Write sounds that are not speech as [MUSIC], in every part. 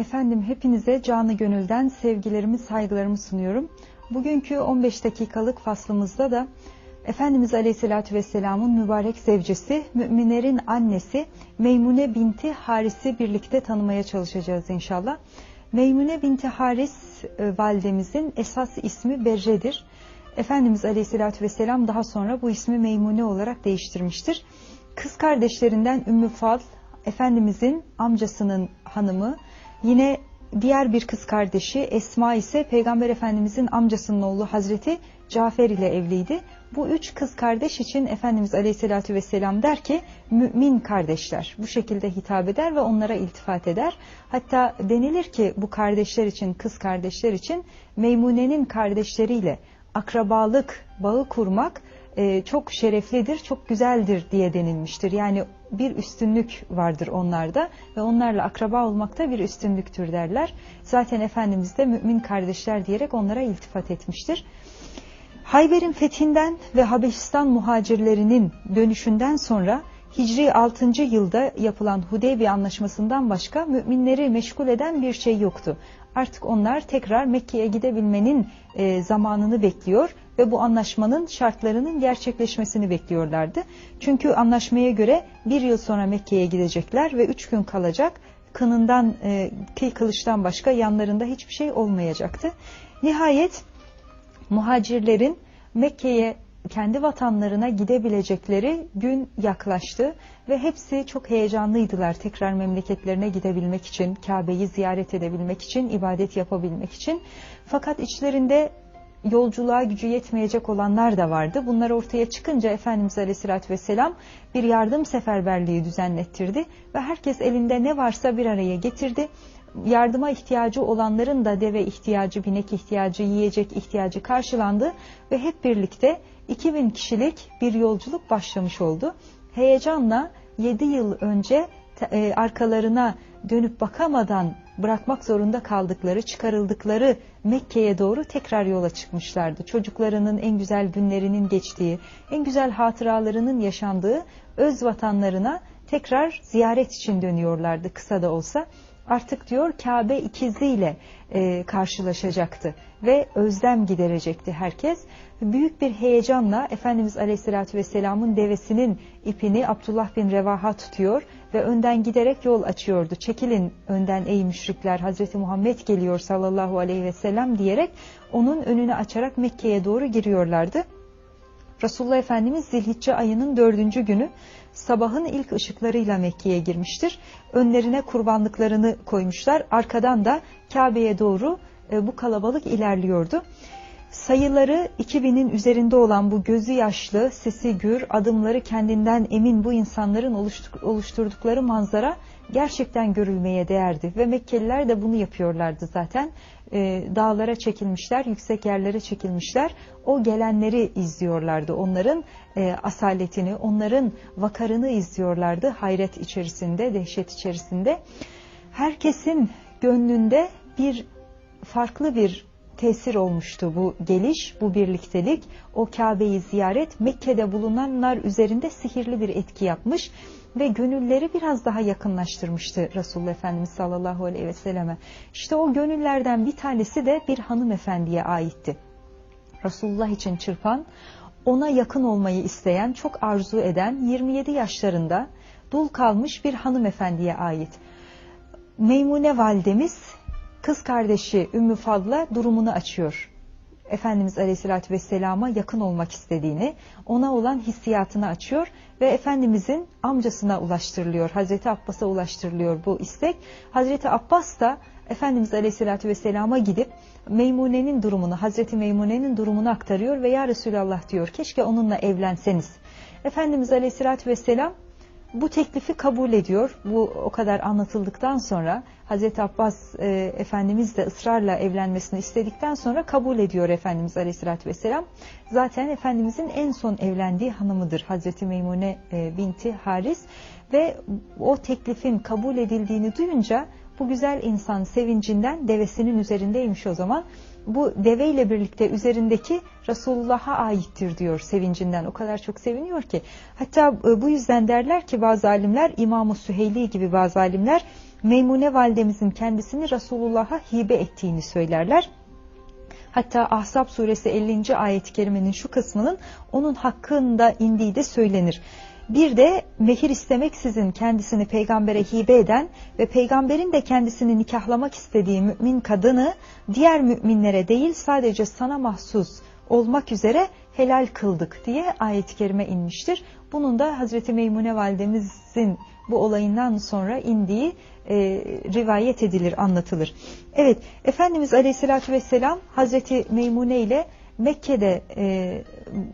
Efendim hepinize canı gönülden sevgilerimi, saygılarımı sunuyorum. Bugünkü 15 dakikalık faslımızda da Efendimiz Aleyhisselatü Vesselam'ın mübarek zevcesi, müminlerin annesi Meymune binti Haris'i birlikte tanımaya çalışacağız inşallah. Meymune binti Haris e, validemizin esas ismi Berre'dir. Efendimiz Aleyhisselatü Vesselam daha sonra bu ismi Meymune olarak değiştirmiştir. Kız kardeşlerinden Ümmü Fal, Efendimizin amcasının hanımı, Yine diğer bir kız kardeşi Esma ise Peygamber Efendimizin amcasının oğlu Hazreti Cafer ile evliydi. Bu üç kız kardeş için Efendimiz Aleyhisselatü Vesselam der ki mümin kardeşler bu şekilde hitap eder ve onlara iltifat eder. Hatta denilir ki bu kardeşler için kız kardeşler için Meymune'nin kardeşleriyle akrabalık bağı kurmak e, çok şereflidir, çok güzeldir diye denilmiştir. Yani bir üstünlük vardır onlarda ve onlarla akraba olmakta bir üstünlüktür derler. Zaten Efendimiz de mümin kardeşler diyerek onlara iltifat etmiştir. Hayber'in fethinden ve Habeşistan muhacirlerinin dönüşünden sonra Hicri 6. yılda yapılan Hudeybiye anlaşmasından başka müminleri meşgul eden bir şey yoktu. Artık onlar tekrar Mekke'ye gidebilmenin e, zamanını bekliyor ve bu anlaşmanın şartlarının gerçekleşmesini bekliyorlardı. Çünkü anlaşmaya göre bir yıl sonra Mekke'ye gidecekler ve üç gün kalacak. Kınından, e, kıl kılıçtan başka yanlarında hiçbir şey olmayacaktı. Nihayet muhacirlerin Mekke'ye kendi vatanlarına gidebilecekleri gün yaklaştı ve hepsi çok heyecanlıydılar tekrar memleketlerine gidebilmek için, Kabe'yi ziyaret edebilmek için, ibadet yapabilmek için. Fakat içlerinde yolculuğa gücü yetmeyecek olanlar da vardı. Bunlar ortaya çıkınca Efendimiz Aleyhisselatü Vesselam bir yardım seferberliği düzenlettirdi ve herkes elinde ne varsa bir araya getirdi. Yardıma ihtiyacı olanların da deve ihtiyacı, binek ihtiyacı, yiyecek ihtiyacı karşılandı ve hep birlikte 2000 kişilik bir yolculuk başlamış oldu. Heyecanla 7 yıl önce e, arkalarına dönüp bakamadan bırakmak zorunda kaldıkları, çıkarıldıkları Mekke'ye doğru tekrar yola çıkmışlardı. Çocuklarının en güzel günlerinin geçtiği, en güzel hatıralarının yaşandığı öz vatanlarına tekrar ziyaret için dönüyorlardı kısa da olsa. Artık diyor Kabe ikiziyle e, karşılaşacaktı ve özlem giderecekti herkes. Büyük bir heyecanla Efendimiz Aleyhisselatü Vesselam'ın devesinin ipini Abdullah bin Revaha tutuyor ve önden giderek yol açıyordu. Çekilin önden ey müşrikler Hazreti Muhammed geliyor sallallahu aleyhi ve sellem diyerek onun önünü açarak Mekke'ye doğru giriyorlardı. Resulullah Efendimiz Zilhicce ayının dördüncü günü sabahın ilk ışıklarıyla Mekke'ye girmiştir. Önlerine kurbanlıklarını koymuşlar. Arkadan da Kabe'ye doğru e, bu kalabalık ilerliyordu. Sayıları 2000'in üzerinde olan bu gözü yaşlı, sesi gür, adımları kendinden emin bu insanların oluşturdukları manzara gerçekten görülmeye değerdi. Ve Mekkeliler de bunu yapıyorlardı zaten. E, dağlara çekilmişler, yüksek yerlere çekilmişler. O gelenleri izliyorlardı. Onların e, asaletini, onların vakarını izliyorlardı. Hayret içerisinde, dehşet içerisinde. Herkesin gönlünde bir farklı bir tesir olmuştu bu geliş, bu birliktelik. O Kabe'yi ziyaret Mekke'de bulunanlar üzerinde sihirli bir etki yapmış ve gönülleri biraz daha yakınlaştırmıştı Resulullah Efendimiz sallallahu aleyhi ve selleme. İşte o gönüllerden bir tanesi de bir hanımefendiye aitti. Resulullah için çırpan, ona yakın olmayı isteyen, çok arzu eden 27 yaşlarında dul kalmış bir hanımefendiye ait. Meymune validemiz kız kardeşi Ümmü Fadla durumunu açıyor. Efendimiz Aleyhisselatü Vesselam'a yakın olmak istediğini, ona olan hissiyatını açıyor ve Efendimizin amcasına ulaştırılıyor, Hazreti Abbas'a ulaştırılıyor bu istek. Hazreti Abbas da Efendimiz Aleyhisselatü Vesselam'a gidip Meymune'nin durumunu, Hazreti Meymune'nin durumunu aktarıyor ve Ya Resulallah diyor keşke onunla evlenseniz. Efendimiz Aleyhisselatü Vesselam bu teklifi kabul ediyor. Bu o kadar anlatıldıktan sonra Hazreti Abbas e, Efendimiz de ısrarla evlenmesini istedikten sonra kabul ediyor Efendimiz Aleyhisselatü Vesselam. Zaten Efendimizin en son evlendiği hanımıdır Hazreti Meymune e, binti Haris ve o teklifin kabul edildiğini duyunca bu güzel insan sevincinden devesinin üzerindeymiş o zaman bu deveyle birlikte üzerindeki Resulullah'a aittir diyor sevincinden. O kadar çok seviniyor ki. Hatta e, bu yüzden derler ki bazı alimler İmam-ı Süheyli gibi bazı alimler Meymune validemizin kendisini Resulullah'a hibe ettiğini söylerler. Hatta Ahzab suresi 50. ayet-i kerimenin şu kısmının onun hakkında indiği de söylenir. Bir de mehir istemeksizin kendisini peygambere hibe eden ve peygamberin de kendisini nikahlamak istediği mümin kadını diğer müminlere değil sadece sana mahsus olmak üzere helal kıldık diye ayet-i kerime inmiştir. Bunun da Hazreti Meymune validemizin bu olayından sonra indiği e, rivayet edilir, anlatılır. Evet, Efendimiz Aleyhisselatü Vesselam Hazreti Meymune ile Mekke'de e,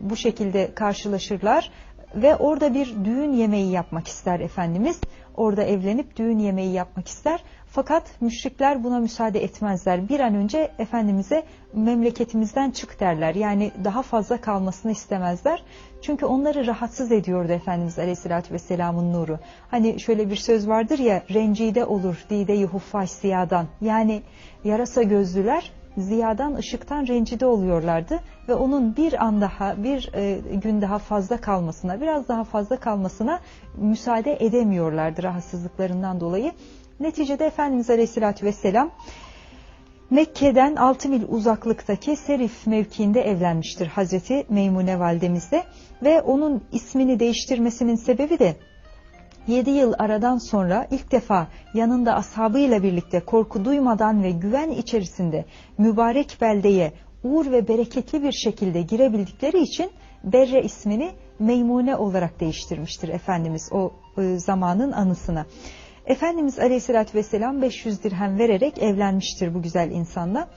bu şekilde karşılaşırlar ve orada bir düğün yemeği yapmak ister Efendimiz. Orada evlenip düğün yemeği yapmak ister. Fakat müşrikler buna müsaade etmezler. Bir an önce Efendimiz'e memleketimizden çık derler. Yani daha fazla kalmasını istemezler. Çünkü onları rahatsız ediyordu Efendimiz Aleyhisselatü Vesselam'ın nuru. Hani şöyle bir söz vardır ya rencide olur dide-i ziyadan. Yani yarasa gözlüler ziyadan, ışıktan rencide oluyorlardı ve onun bir an daha, bir e, gün daha fazla kalmasına, biraz daha fazla kalmasına müsaade edemiyorlardı rahatsızlıklarından dolayı. Neticede Efendimiz Aleyhisselatü Vesselam Mekke'den 6 mil uzaklıktaki Serif mevkiinde evlenmiştir Hazreti Meymune validemizle ve onun ismini değiştirmesinin sebebi de 7 yıl aradan sonra ilk defa yanında ashabıyla birlikte korku duymadan ve güven içerisinde mübarek beldeye uğur ve bereketli bir şekilde girebildikleri için Berre ismini Meymune olarak değiştirmiştir Efendimiz o e, zamanın anısına. Efendimiz Aleyhisselatü Vesselam 500 dirhem vererek evlenmiştir bu güzel insanla.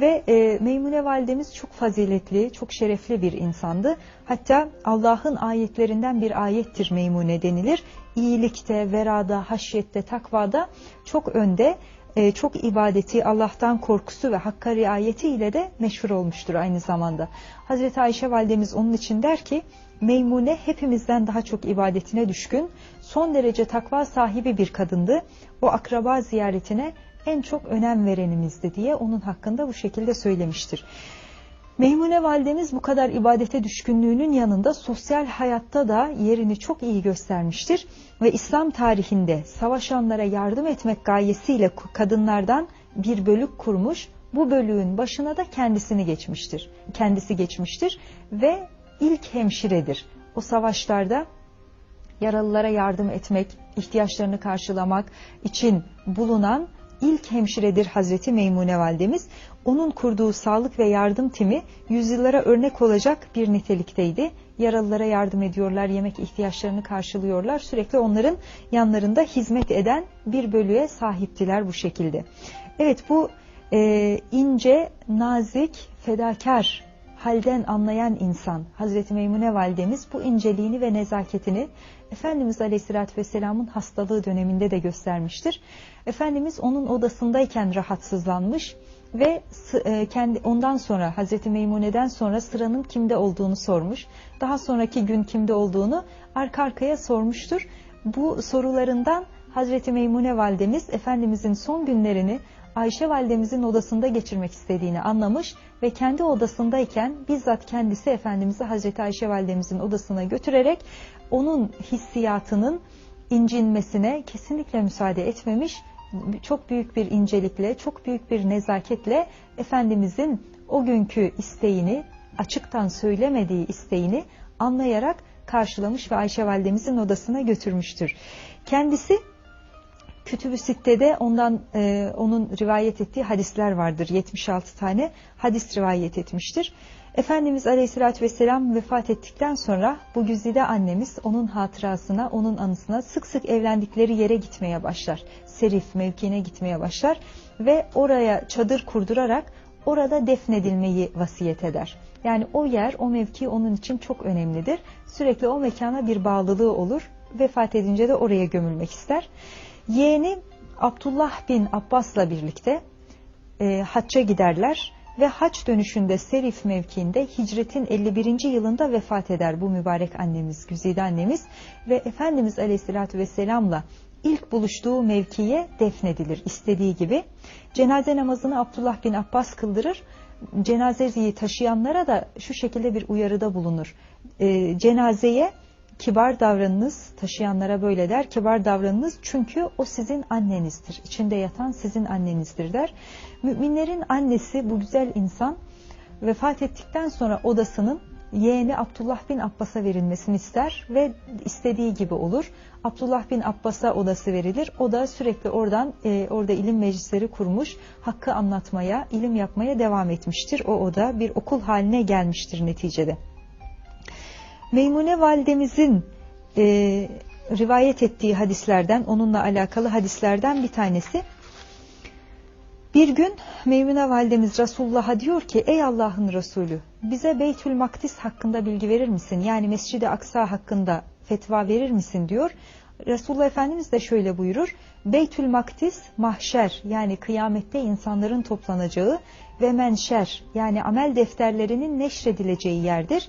Ve e, Meymune validemiz çok faziletli, çok şerefli bir insandı. Hatta Allah'ın ayetlerinden bir ayettir Meymune denilir. İyilikte, verada, haşyette, takvada çok önde e, çok ibadeti, Allah'tan korkusu ve hakka riayeti de meşhur olmuştur aynı zamanda. Hazreti Ayşe validemiz onun için der ki, Meymune hepimizden daha çok ibadetine düşkün, son derece takva sahibi bir kadındı. O akraba ziyaretine en çok önem verenimizdi diye onun hakkında bu şekilde söylemiştir. Meymune validemiz bu kadar ibadete düşkünlüğünün yanında sosyal hayatta da yerini çok iyi göstermiştir ve İslam tarihinde savaşanlara yardım etmek gayesiyle kadınlardan bir bölük kurmuş. Bu bölüğün başına da kendisini geçmiştir. Kendisi geçmiştir ve ilk hemşiredir. O savaşlarda yaralılara yardım etmek, ihtiyaçlarını karşılamak için bulunan ilk hemşiredir Hazreti Meymune validemiz. Onun kurduğu sağlık ve yardım timi yüzyıllara örnek olacak bir nitelikteydi. Yaralılara yardım ediyorlar, yemek ihtiyaçlarını karşılıyorlar. Sürekli onların yanlarında hizmet eden bir bölüye sahiptiler bu şekilde. Evet bu e, ince, nazik, fedakar halden anlayan insan Hazreti Meymune validemiz bu inceliğini ve nezaketini Efendimiz Aleyhisselatü Vesselam'ın hastalığı döneminde de göstermiştir. Efendimiz onun odasındayken rahatsızlanmış ve e, kendi ondan sonra Hazreti Meymune'den sonra sıranın kimde olduğunu sormuş. Daha sonraki gün kimde olduğunu arka arkaya sormuştur. Bu sorularından Hazreti Meymune validemiz Efendimizin son günlerini Ayşe validemizin odasında geçirmek istediğini anlamış ve kendi odasındayken bizzat kendisi Efendimiz'i Hazreti Ayşe validemizin odasına götürerek onun hissiyatının incinmesine kesinlikle müsaade etmemiş. Çok büyük bir incelikle, çok büyük bir nezaketle Efendimizin o günkü isteğini, açıktan söylemediği isteğini anlayarak karşılamış ve Ayşe validemizin odasına götürmüştür. Kendisi Kütüb-ü Sitte'de ondan e, onun rivayet ettiği hadisler vardır. 76 tane hadis rivayet etmiştir. Efendimiz Aleyhisselatü Vesselam vefat ettikten sonra bu güzide annemiz onun hatırasına, onun anısına sık sık evlendikleri yere gitmeye başlar. Serif mevkine gitmeye başlar ve oraya çadır kurdurarak orada defnedilmeyi vasiyet eder. Yani o yer, o mevki onun için çok önemlidir. Sürekli o mekana bir bağlılığı olur. Vefat edince de oraya gömülmek ister. Yeğeni Abdullah bin Abbas'la birlikte e, hacca giderler ve haç dönüşünde Serif mevkiinde hicretin 51. yılında vefat eder bu mübarek annemiz, güzide annemiz ve Efendimiz Aleyhisselatü Vesselam'la ilk buluştuğu mevkiye defnedilir istediği gibi. Cenaze namazını Abdullah bin Abbas kıldırır cenazeyi taşıyanlara da şu şekilde bir uyarıda bulunur. E, cenazeye kibar davranınız, taşıyanlara böyle der, kibar davranınız çünkü o sizin annenizdir. İçinde yatan sizin annenizdir der. Müminlerin annesi bu güzel insan vefat ettikten sonra odasının yeğeni Abdullah bin Abbas'a verilmesini ister ve istediği gibi olur. Abdullah bin Abbas'a odası verilir. O da sürekli oradan e, orada ilim meclisleri kurmuş, hakkı anlatmaya, ilim yapmaya devam etmiştir. O oda bir okul haline gelmiştir neticede. Meymune validemizin e, rivayet ettiği hadislerden, onunla alakalı hadislerden bir tanesi. Bir gün Meymune validemiz Resulullah'a diyor ki ey Allah'ın Resulü bize Beytül Makdis hakkında bilgi verir misin? Yani Mescid-i Aksa hakkında fetva verir misin diyor. Resulullah Efendimiz de şöyle buyurur. Beytül Makdis mahşer yani kıyamette insanların toplanacağı ve menşer yani amel defterlerinin neşredileceği yerdir.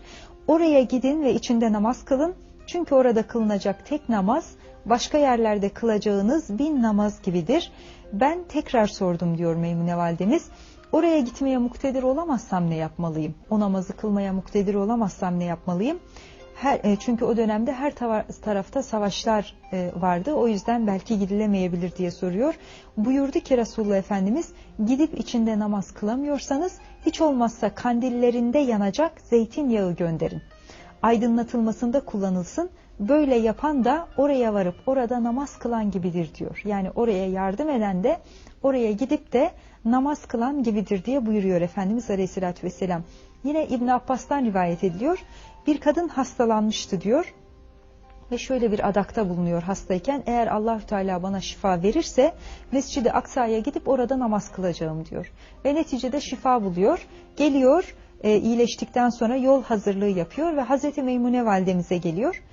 Oraya gidin ve içinde namaz kılın. Çünkü orada kılınacak tek namaz başka yerlerde kılacağınız bin namaz gibidir. Ben tekrar sordum diyor Meymune validemiz. Oraya gitmeye muktedir olamazsam ne yapmalıyım? O namazı kılmaya muktedir olamazsam ne yapmalıyım? Her, e, çünkü o dönemde her tarafta savaşlar e, vardı. O yüzden belki gidilemeyebilir diye soruyor. Buyurdu ki Resulullah Efendimiz gidip içinde namaz kılamıyorsanız hiç olmazsa kandillerinde yanacak zeytinyağı gönderin. Aydınlatılmasında kullanılsın. Böyle yapan da oraya varıp orada namaz kılan gibidir diyor. Yani oraya yardım eden de oraya gidip de namaz kılan gibidir diye buyuruyor Efendimiz Aleyhisselatü Vesselam. Yine İbn Abbas'tan rivayet ediliyor. Bir kadın hastalanmıştı diyor ve şöyle bir adakta bulunuyor hastayken eğer Allahü Teala bana şifa verirse Mescid-i Aksa'ya gidip orada namaz kılacağım diyor. Ve neticede şifa buluyor. Geliyor e, iyileştikten sonra yol hazırlığı yapıyor ve Hazreti Meymune validemize geliyor.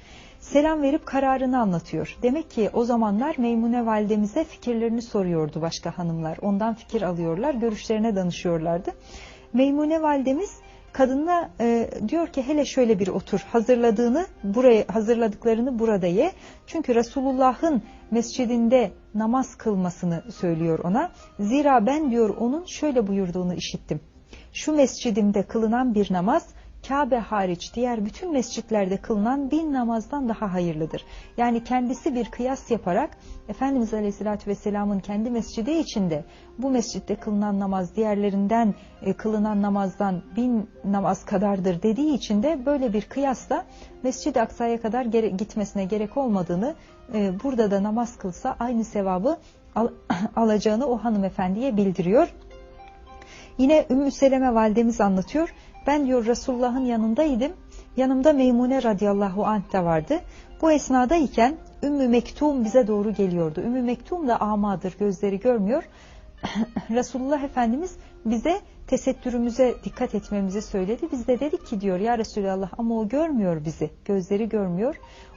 Selam verip kararını anlatıyor. Demek ki o zamanlar Meymune validemize fikirlerini soruyordu başka hanımlar. Ondan fikir alıyorlar, görüşlerine danışıyorlardı. Meymune validemiz kadına e, diyor ki hele şöyle bir otur hazırladığını buraya hazırladıklarını burada ye. Çünkü Resulullah'ın mescidinde namaz kılmasını söylüyor ona. Zira ben diyor onun şöyle buyurduğunu işittim. Şu mescidimde kılınan bir namaz Kabe hariç diğer bütün mescitlerde kılınan bin namazdan daha hayırlıdır. Yani kendisi bir kıyas yaparak Efendimiz Aleyhisselatü Vesselam'ın kendi mescidi içinde bu mescitte kılınan namaz diğerlerinden e, kılınan namazdan bin namaz kadardır dediği için de böyle bir kıyasla Mescid-i Aksa'ya kadar gere gitmesine gerek olmadığını e, burada da namaz kılsa aynı sevabı al [CLEARS THROAT] alacağını o hanımefendiye bildiriyor. Yine Ümmü Seleme validemiz anlatıyor. Ben diyor Resulullah'ın yanındaydım. Yanımda Meymune radıyallahu anh da vardı. Bu esnadayken Ümmü Mektum bize doğru geliyordu. Ümmü Mektum da amadır, gözleri görmüyor. [COUGHS] Resulullah Efendimiz bize tesettürümüze dikkat etmemizi söyledi. Biz de dedik ki diyor ya Resulallah ama o görmüyor bizi, gözleri görmüyor.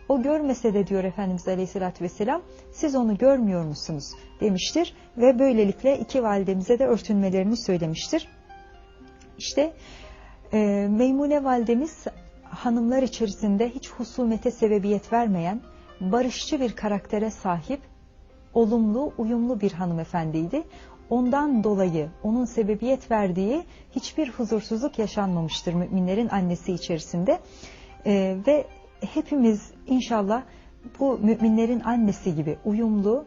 O görmese de diyor Efendimiz Aleyhisselatü Vesselam siz onu görmüyor musunuz demiştir. Ve böylelikle iki validemize de örtünmelerini söylemiştir. İşte e, Meymune validemiz hanımlar içerisinde hiç husumete sebebiyet vermeyen, barışçı bir karaktere sahip, olumlu, uyumlu bir hanımefendiydi. Ondan dolayı onun sebebiyet verdiği hiçbir huzursuzluk yaşanmamıştır müminlerin annesi içerisinde. E, ve hepimiz inşallah bu müminlerin annesi gibi uyumlu,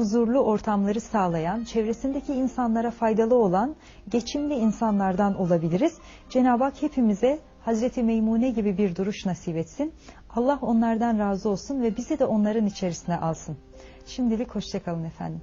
huzurlu ortamları sağlayan, çevresindeki insanlara faydalı olan, geçimli insanlardan olabiliriz. Cenab-ı Hak hepimize Hazreti Meymune gibi bir duruş nasip etsin. Allah onlardan razı olsun ve bizi de onların içerisine alsın. Şimdilik hoşçakalın efendim.